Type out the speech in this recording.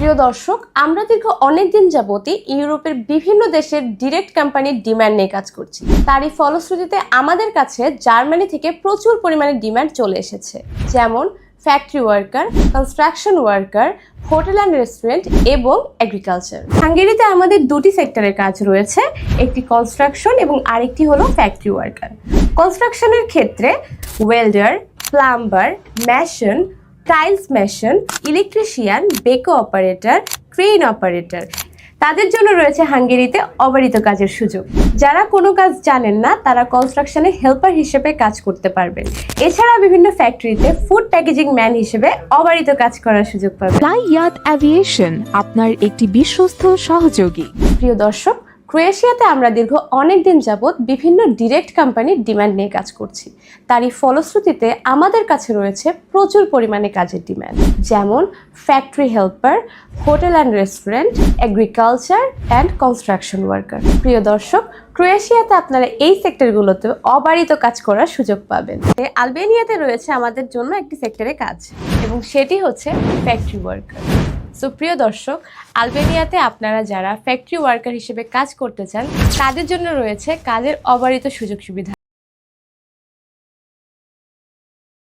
প্রিয় দর্শক, আমরা দীর্ঘ অনেক দিন যাবতই ইউরোপের বিভিন্ন দেশের ডিরেক্ট কোম্পানির ডিমান্ড নিয়ে কাজ করছি। তারই ফলশ্রুতিতে আমাদের কাছে জার্মানি থেকে প্রচুর পরিমাণে ডিমান্ড চলে এসেছে। যেমন factory worker, construction worker, hotel and restaurant এবং এগ্রিকালচার। হাঙ্গেরিতে আমাদের দুটি সেক্টরের কাজ রয়েছে, একটি কনস্ট্রাকশন এবং আরেকটি হলো ফ্যাক্টরি ওয়ার্কার। কনস্ট্রাকশনের ক্ষেত্রে welder, plumber mason tiles mason electrician backhoe operator crane operator. তাদের জন্য রয়েছে হাঙ্গেরিতে অবারিত কাজের সুযোগ। যারা কোনো কাজ জানেন না তারা কনস্ট্রাকশনে হেল্পার হিসেবে কাজ করতে পারবেন। এছাড়া বিভিন্ন ফ্যাক্টরিতে ফুড প্যাকেজিং ম্যান হিসেবে অবারিত কাজ করার সুযোগ পাবেন। ফ্লাই ইয়াত অ্যাভিয়েশন আপনার একটি বিশ্বস্ত সহযোগী। প্রিয় দর্শক ক্রোয়েশিয়াতে আমরা দীর্ঘ অনেক দিন যাবৎ বিভিন্ন ডিরেক্ট কোম্পানির ডিম্যান্ড নিয়ে কাজ করছি। তারই ফলশ্রুতিতে আমাদের কাছে রয়েছে প্রচুর পরিমাণে কাজের ডিম্যান্ড যেমন factory helper, hotel and restaurant agriculture and construction worker প্রিয় দর্শক, ক্রোয়েশিয়াতে আপনারা এই সেক্টরগুলোতে অবারিত কাজ করার সুযোগ পাবেন। আলবেনিয়াতে রয়েছে আমাদের জন্য একটি সেক্টরে কাজ, এবং সেটি হচ্ছে ফ্যাক্টরি ওয়ার্কার সো প্রিয় দর্শক, আলবেনিয়াতে আপনারা যারা ফ্যাক্টরি ওয়ার্কার হিসেবে কাজ করতে চান, তাদের জন্য রয়েছে কাজের অবারিত সুযোগ সুবিধা।